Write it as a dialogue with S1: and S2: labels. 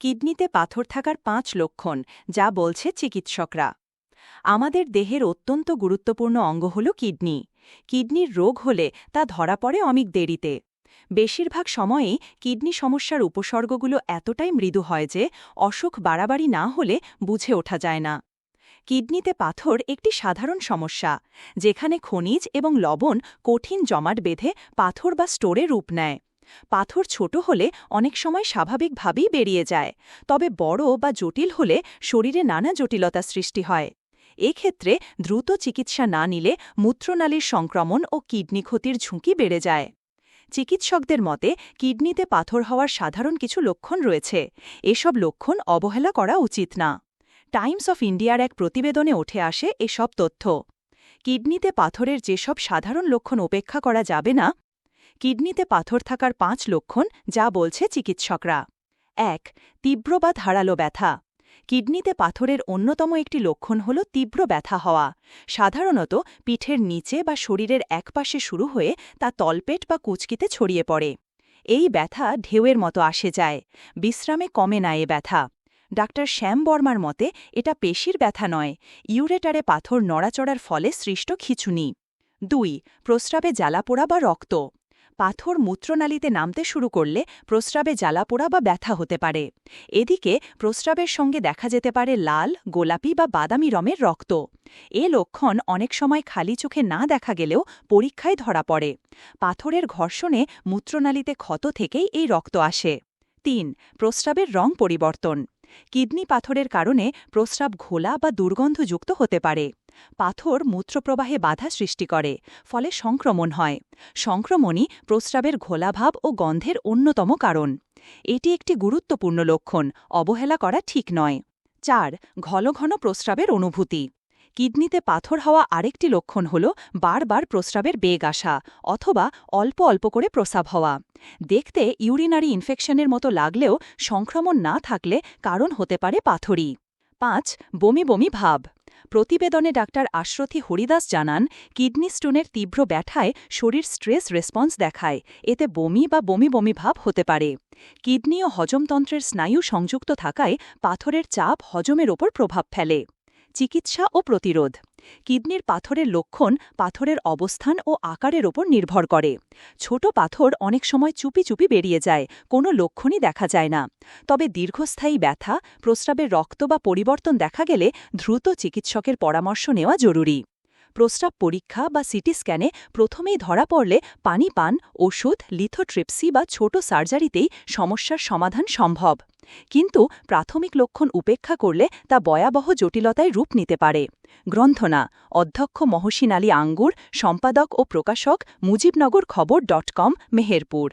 S1: কিডনিতে পাথর থাকার পাঁচ লক্ষণ, যা বলছে চিকিৎসকরা। আমাদের দেহের অত্যন্ত গুরুত্বপূর্ণ অঙ্গ হল কিডনি। কিডনির রোগ হলে তা ধরা পড়ে অমিক দেরিতে। বেশিরভাগ সময়েই কিডনি সমস্যার উপসর্গগুলো এতটাই মৃদু হয় যে অসুখ বাড়াবাড়ি না হলে বুঝে ওঠা যায় না। কিডনিতে পাথর একটি সাধারণ সমস্যা, যেখানে খনিজ এবং লবণ কঠিন জমাট বেঁধে পাথর বা স্টোরে রূপ নেয়। পাথর ছোট হলে অনেক সময় স্বাভাবিকভাবেই বেরিয়ে যায়, তবে বড় বা জটিল হলে শরীরে নানা জটিলতা সৃষ্টি হয়। এক্ষেত্রে দ্রুত চিকিৎসা না নিলে মূত্রনালীর সংক্রমণ ও কিডনি ক্ষতির ঝুঁকি বেড়ে যায়। চিকিৎসকদের মতে, কিডনিতে পাথর হওয়ার সাধারণ কিছু লক্ষণ রয়েছে, এসব লক্ষণ অবহেলা করা উচিত না। টাইমস অফ ইন্ডিয়ার এক প্রতিবেদনে উঠে আসে এসব তথ্য। কিডনিতে পাথরের যেসব সাধারণ লক্ষণ উপেক্ষা করা যাবে না কিডনিতে পাথর থাকার পাঁচ লক্ষণ যা বলছে চিকিৎসকরা। এক, তীব্র বা ধারালো ব্যথা। কিডনিতে পাথরের অন্যতম একটি লক্ষণ হল তীব্র ব্যথা হওয়া। সাধারণত পিঠের নিচে বা শরীরের একপাশে শুরু হয়ে তা তলপেট বা কুচকিতে ছড়িয়ে পড়ে। এই ব্যথা ঢেউয়ের মতো আসে যায়। বিশ্রামে কমে না এ ব্যথা। ডাক্তার শ্যাম বর্মার মতে এটা পেশির ব্যথা নয়, ইউরেটারে পাথর নড়াচড়ার ফলে সৃষ্ট খিচুনি। দুই, প্রস্রাবে জ্বালাপোড়া বা রক্ত। পাথর মূত্রনালীতে নামতে শুরু করলে প্রস্রাবে জ্বালাপোড়া বা ব্যথা হতে পারে। এদিকে প্রস্রাবের সঙ্গে দেখা যেতে পারে লাল, গোলাপি বা বাদামি রমের রক্ত। এ লক্ষণ অনেক সময় খালি চোখে না দেখা গেলেও পরীক্ষায় ধরা পড়ে। পাথরের ঘর্ষণে মূত্রনালীতে ক্ষত থেকেই এই রক্ত আসে। তিন, প্রস্রাবের রং পরিবর্তন। কিডনি পাথরের কারণে প্রস্রাব ঘোলা বা দুর্গন্ধযুক্ত হতে পারে। পাথর মূত্রপ্রবাহে বাধা সৃষ্টি করে, ফলে সংক্রমণ হয়। সংক্রমণই প্রস্রাবের ঘোলাভাব ও গন্ধের অন্যতম কারণ। এটি একটি গুরুত্বপূর্ণ লক্ষণ, অবহেলা করা ঠিক নয়। চার, ঘন ঘন প্রস্রাবের অনুভূতি। কিডনিতে পাথর হওয়া আরেকটি লক্ষণ হল বারবার প্রস্রাবের বেগ আসা অথবা অল্প অল্প করে প্রস্রাব হওয়া। দেখতে ইউরিনারি ইনফেকশনের মতো লাগলেও সংক্রমণ না থাকলে কারণ হতে পারে পাথরই। পাঁচ, বমি বমি ভাব। প্রতিবেদনে ডাক্তার আশ্রথী হরিদাস জানান, কিডনি স্টোনের তীব্র ব্যথায় শরীর স্ট্রেস রেসপন্স দেখায়। এতে বমি বা বমি বমি ভাব হতে পারে। কিডনি ও হজমতন্ত্রের স্নায়ু সংযুক্ত থাকায় পাথরের চাপ হজমের ওপর প্রভাব ফেলে। চিকিৎসা ও প্রতিরোধ কিডনির পাথরের লক্ষণ পাথরের অবস্থান ও আকারের ওপর নির্ভর করে। ছোট পাথর অনেক সময় চুপি চুপি বেরিয়ে যায়, কোনো লক্ষণই দেখা যায় না। তবে দীর্ঘস্থায়ী ব্যথা, প্রস্রাবের রক্ত বা পরিবর্তন দেখা গেলে দ্রুত চিকিৎসকের পরামর্শ নেওয়া জরুরি। প্রস্রাব পরীক্ষা বা সিটি স্ক্যানে প্রথমেই ধরা পড়লে পানি পান, ওষুধ, লিথোট্রিপসি বা ছোট সার্জারিতেই সমস্যার সমাধান সম্ভব। কিন্তু প্রাথমিক লক্ষণ উপেক্ষা করলে তা ভয়াবহ জটিলতায় রূপ নিতে পারে। গ্রন্থনা, অধ্যক্ষ মহসিন আলী আঙ্গুর, সম্পাদক ও প্রকাশক মুজিবনগর খবর ডট কম, মেহেরপুর।